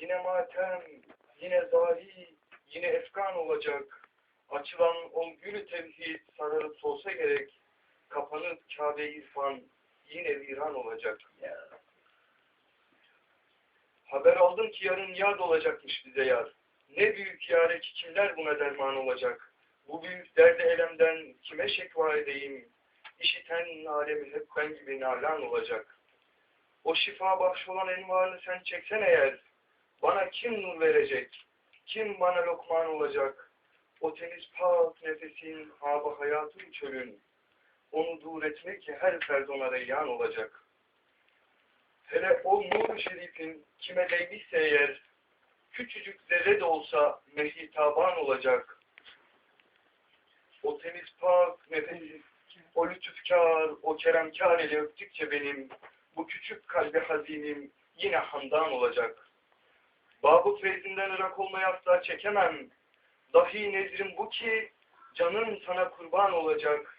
Yine matem, yine zahi, yine efkan olacak. Açılan o gülü tevhid sararıp solsa gerek. Kapanıp Kabe irfan yine viran olacak. Haber aldım ki yarın yad olacakmış bize yar. Ne büyük yare ki kimler buna derman olacak. Bu büyük derde elemden kime şekva edeyim. İşiten alemi hep ben gibi nalan olacak. O şifa bahş olan envarını sen çeksen eğer. Bana kim nur verecek? Kim bana lokman olacak? O temiz pak nefesin haba hayatın çölün. Onu dur etmek ki her ferd ona reyyan olacak. Hele o nur şerifin kime değmişse eğer, küçücük zerre de olsa mehitaban olacak. O temiz pak nefesi, o lütufkar, o keremkar ile öptükçe benim, bu küçük kalbi hazinim yine handan olacak. Babı feyzinden ırak olmayı asla çekemem. Dahi nezrim bu ki, canım sana kurban olacak.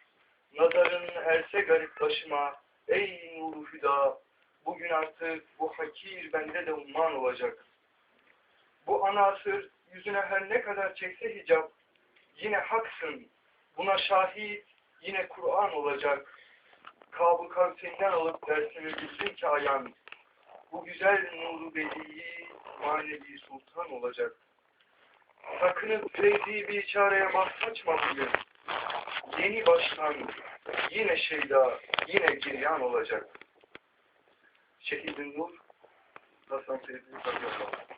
Nazarın erse garip başıma, ey nuru hüda, bugün artık bu hakir bende de umman olacak. Bu ana asır yüzüne her ne kadar çekse hicap, yine haksın, buna şahit yine Kur'an olacak. Kabı kavsinden alıp dersini bilsin ki ayan, bu güzel nuru bediyi manevi sultan olacak. Sakınıp feyzi bir çareye bahsaçma bugün. Yeni baştan yine şeyda, yine giryan olacak. Şehidin Nur, Hasan Seyit'in radıyallahu anh.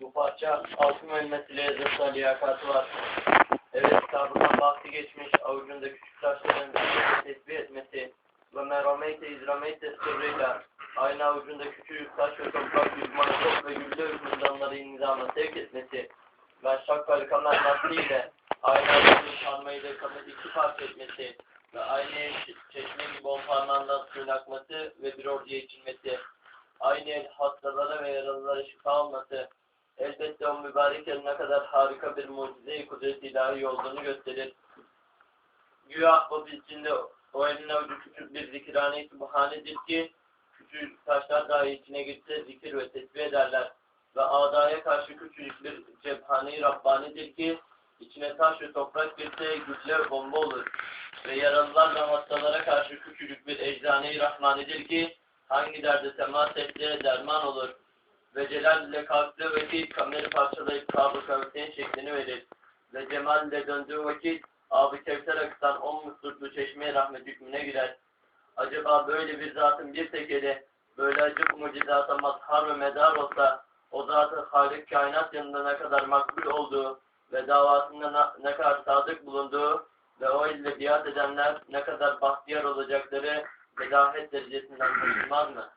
Bu parça altın ölmesiyle yazısı liyakatı var. Evet kitabından bahsi geçmiş avucunda küçük taşların tesbih etmesi ve merhameyte izrameyte sırrıyla aynı avucunda küçük taş ve toprak yutmanı top ve gülle hükümdanları nizama sevk etmesi ve şakkal kamer nasliyle aynı avucunu sarmayı da kamer iki parça etmesi ve aynı el çeşme gibi on parmağından suyun akması ve bir orduya içilmesi aynı el hastalara ve yaralılara şifa olması elbette o mübarek el ne kadar harika bir mucize-i kudret ilahi olduğunu gösterir. Güya o içinde o elin avucu küçük bir zikirhane-i subhanedir ki küçük taşlar dahi içine girse zikir ve tesbih ederler. Ve adaya karşı küçücük bir cephane-i Rabbani'dir ki içine taş ve toprak girse güçle bomba olur. Ve yaralılar ve hastalara karşı küçücük bir eczane-i Rahmani'dir ki hangi derde temas etse derman olur ve celal ile kalktığı vakit kameri parçalayıp kabı kavseyin şeklini verir. Ve cemal ile döndüğü vakit abi kevser akıtan on musluklu çeşmeye rahmet hükmüne girer. Acaba böyle bir zatın bir tek eli böyle acık mucizata mazhar ve medar olsa o zatı Halik kainat yanında ne kadar makbul olduğu ve davasında ne kadar sadık bulunduğu ve o ile biat edenler ne kadar bahtiyar olacakları vedahet derecesinden taşınmaz mı?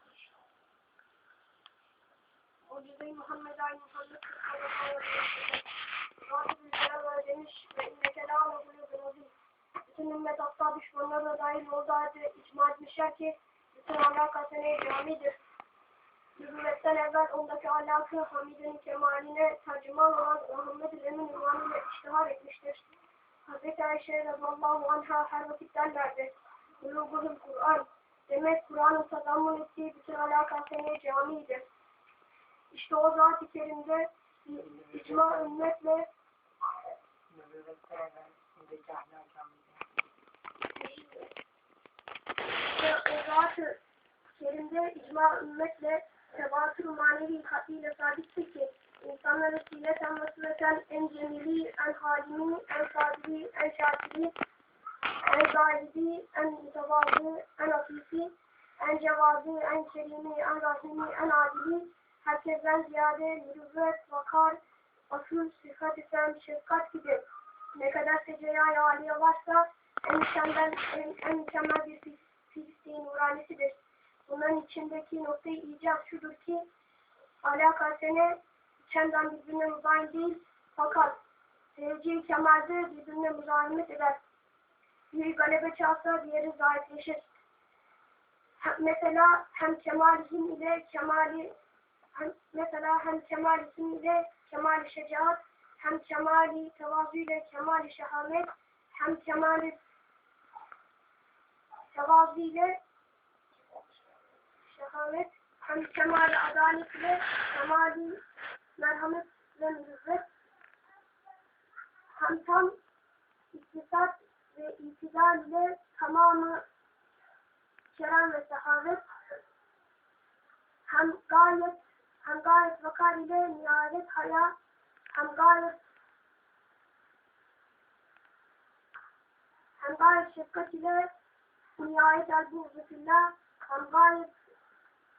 Mucize-i Muhammed Ali Muhammed ümmet hatta düşmanları da dahil icma etmişler ki bütün ahlak hasene camidir. Nübüvvetten evvel ondaki ahlakı Hamide'nin kemaline tercüman olan Muhammed-i Emin ünvanıyla iştihar etmiştir. Hazreti Ayşe radıyallahu anh'a her vakit derlerdi. Buluğul Kur'an. Demek Kur'an'ın tadammun ettiği bütün ahlak hasene camidir. İşte o zat-ı kerimde icma ümmetle Zat-ı kerimde icma ümmetle tevatür manevi hatiyle sabittir ki insanları sileten ve süreten en cemili, en halimi, en sadiri, en şakiri, en zahidi, en mütevazı, en afisi, en cevazi, en kerimi, en rahimi, en adili, herkesten ziyade mürüvvet, vakar, asıl, sıfat isen şefkat gibi ne kadar secaya aliye varsa en mükemmel, en, en mükemmel bir fiziği nuranesidir. Bunların içindeki noktayı icap şudur ki alaka sene içenden birbirine müzahim değil fakat seveceği kemalde birbirine müzahimet eder. Biri galebe çalsa diğeri zayıfleşir. Mesela hem kemalizm ile kemali hem, mesela hem kemal isim ile kemal şecaat, hem kemali tevazu ile kemal şehamet, hem kemali tevazu ile şehamet, kemali adalet ile kemali merhamet ve mürüvvet hem tam iktisat ve itidal ile tamamı kerem ve sehavet hem gayet hem gayet vakar ile nihayet haya hem gayet hem gayet şefkat ile nihayet el-buğzetillah hem gayet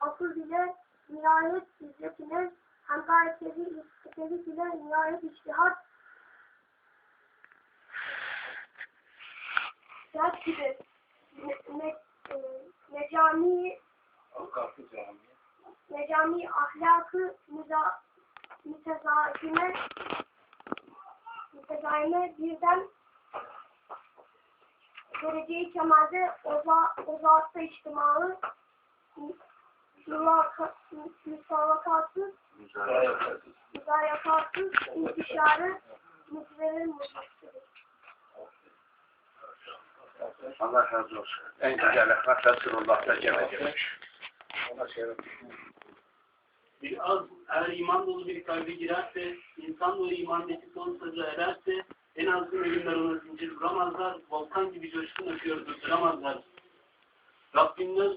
akıl ile nihayet izzetine hem gayet tevhid ile nihayet içtihat ders gibi. Ne, ne, e, necami necami ahlakı müza, mütezahime mütezahime birden derece-i kemalde oza, ozatta içtimağı mülaka- müsavakatı müzayakatı intişarı müzverin müzverin Allah razı olsun. En güzel ahlak Resulullah'ta cem edilmiş. Bir az eğer iman dolu bir kalbe girerse, insan dolu iman nefis son ederse, en onu zincir vuramazlar, volkan gibi coşkun öpüyor durduramazlar. Rabbinden,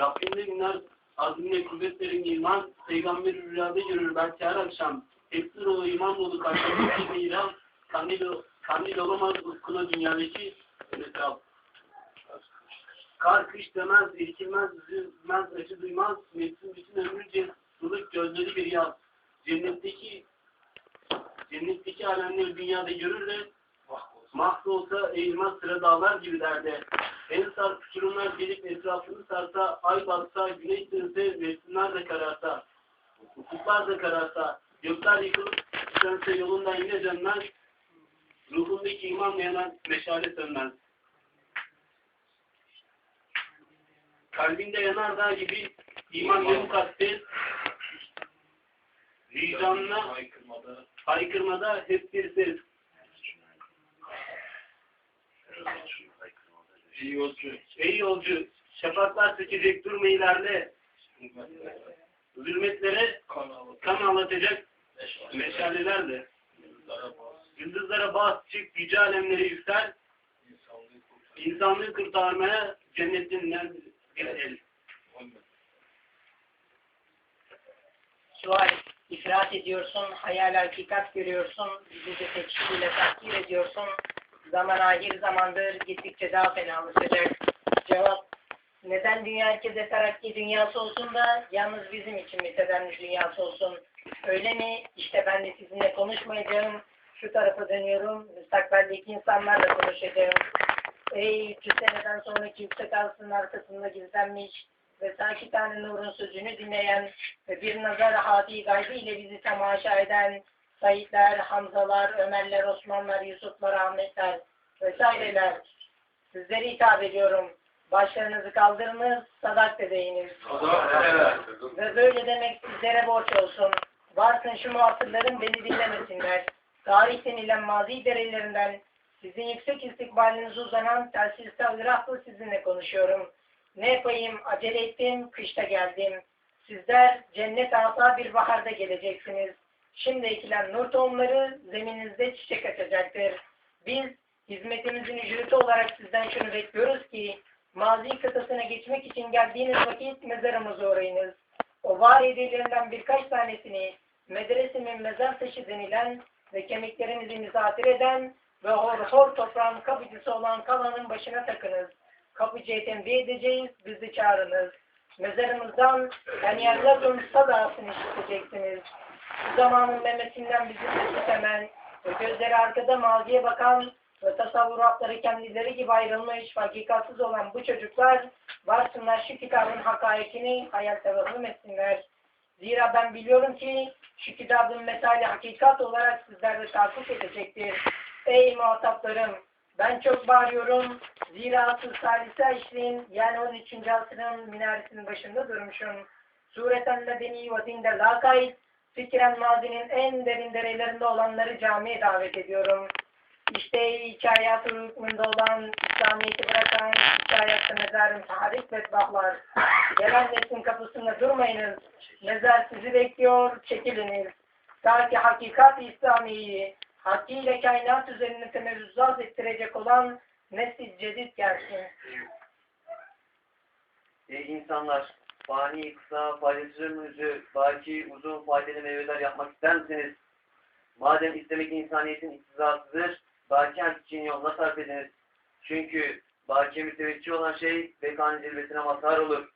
Rabbinden günler azimle kuvvetlerin iman, peygamber rüyada görür belki her akşam. Hepsi dolu iman dolu kalbindeki bir iran, kandil, kandil olamaz ufkuna dünyadaki etraf. Kar kış demez, irkilmez, üzülmez, acı duymaz, nefsin bütün ömrünce ılık gözleri bir yaz. Cennetteki cennetteki alemleri dünyada görür de mahvolsa eğilmez sıra dağlar gibi derde. En sarp uçurumlar gelip etrafını sarsa, ay batsa, güneş dönse, resimler de kararsa, ufuklar da kararsa, gökler yıkılıp sönse yolundan yine dönmez, ruhundaki imanla yanan meşale sönmez. kalbinde yanar dağ gibi iman ve mukaddes vicdanına haykırmada hep bir ses. Ey yolcu, ey yolcu, şafaklar seçecek durma ilerle. Zulmetlere kan ağlatacak meşalelerle. Yıldızlara bas, çık, yüce alemlere yüksel. İnsanlığı kurtarmaya cennetin bir el. sual ifrat ediyorsun, hayal hakikat görüyorsun, bizi de teçhiziyle takdir ediyorsun. Zaman ahir zamandır gittikçe daha fenalaşacak. Cevap, neden dünya herkese terakki dünyası olsun da yalnız bizim için bir tedenni dünyası olsun? Öyle mi? İşte ben de sizinle konuşmayacağım. Şu tarafa dönüyorum. Müstakbeldeki insanlarla konuşacağım. Ey 300 seneden sonraki yüksek altının arkasında gizlenmiş ve sakitane nurun sözünü dinleyen ve bir nazar hadi gaybı ile bizi temaşa eden Saidler, Hamzalar, Ömerler, Osmanlar, Yusuflar, Ahmetler vesaireler. Sizlere hitap ediyorum. Başlarınızı kaldırınız, sadak deyiniz. Ve böyle demek sizlere borç olsun. Varsın şu muhatırların beni dinlemesinler. Tarih denilen mazi derelerinden sizin yüksek istikbalinize uzanan telsiz telgrafla sizinle konuşuyorum. Ne yapayım, acele ettim, kışta geldim. Sizler cennet asa bir baharda geleceksiniz. Şimdi ekilen nur tohumları zemininizde çiçek açacaktır. Biz hizmetimizin ücreti olarak sizden şunu bekliyoruz ki mazi kıtasına geçmek için geldiğiniz vakit mezarımıza uğrayınız. O var hediyelerinden birkaç tanesini medresemin mezar taşı denilen ve kemiklerinizi misafir eden ve hor hor toprağın kapıcısı olan kalanın başına takınız. Kapıcıya tembih edeceğiz, bizi çağırınız. Mezarımızdan yani yerlerin sadasını işiteceksiniz. Bu zamanın memesinden bizi sessiz hemen ve gözleri arkada maziye bakan ve tasavvuratları kendileri gibi ayrılmış, hakikatsız olan bu çocuklar varsınlar şu kitabın hakaikini hayal tevehüm etsinler. Zira ben biliyorum ki şu kitabın mesali hakikat olarak sizlerde tahakkuk edecektir. Ey muhataplarım! Ben çok bağırıyorum. Zira asıl salise işliğin yani 13. asrın minaresinin başında durmuşum. Sureten ledeni ve dinde lakayt. Fikren mazinin en derin dereylerinde olanları camiye davet ediyorum. İşte hikayat hükmünde olan İslamiyet'i bırakan hikayatta mezarın tarih bedbahlar. Gelen neslin kapısında durmayınız. Mezar sizi bekliyor, çekiliniz. Ta ki hakikat İslamiye'yi haddiyle kainat üzerine temerrüzzat ettirecek olan nesil cedid gelsin. Ey insanlar! Fani, kısa, faydasızın yüzü, baki, uzun faydalı meyveler yapmak ister misiniz? Madem istemek insaniyetin iktizatıdır, baki için yoluna sarf ediniz. Çünkü baki mütevekkil olan şey vekanın cilvesine mazhar olur.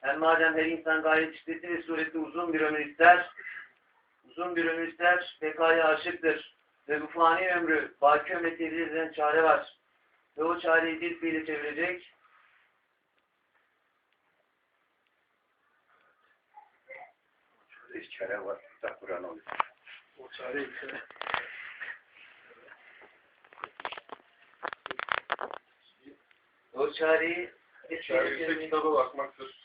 Hem madem her insan gayet şiddetli ve surette uzun bir ömür ister, uzun bir ömür ister, vekaya aşıktır ve bu fani ömrü baki ümmeti edilen çare var. Ve o çareyi bir fiile çevirecek çare var. Da Kur'an oluyor. O çare ise o çareyi bir çare kitabı bakmaktır.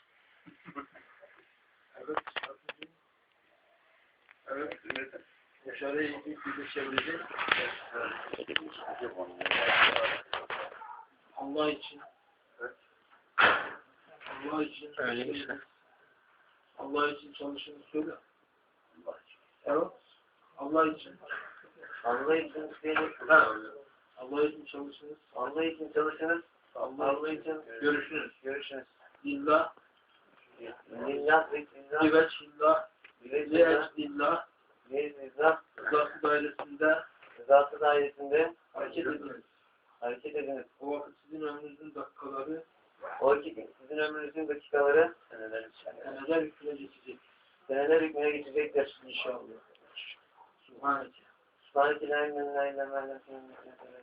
Dışarıya gittik bir çevrede. Allah için. Allah için. Öyle. Şey. Allah için çalışın söyle. Allah için. Evet. Allah için. Allah için diyelim. Allah için çalışınız. Allah için çalışınız. Allah, Allah için görüşünüz. Görüşünüz. İlla. İlla. İlla. İlla. İlla. İlla. İlla. Ne mizah? Rızası dairesinde rızası dairesinde hareket ediniz. Hareket ediniz. O vakit sizin ömrünüzün dakikaları o vakit sizin ömrünüzün dakikaları seneler, seneler hükmüne geçecek. Seneler hükmüne geçecektir inşallah. Subhaneke. Subhaneke la ilahe illa ente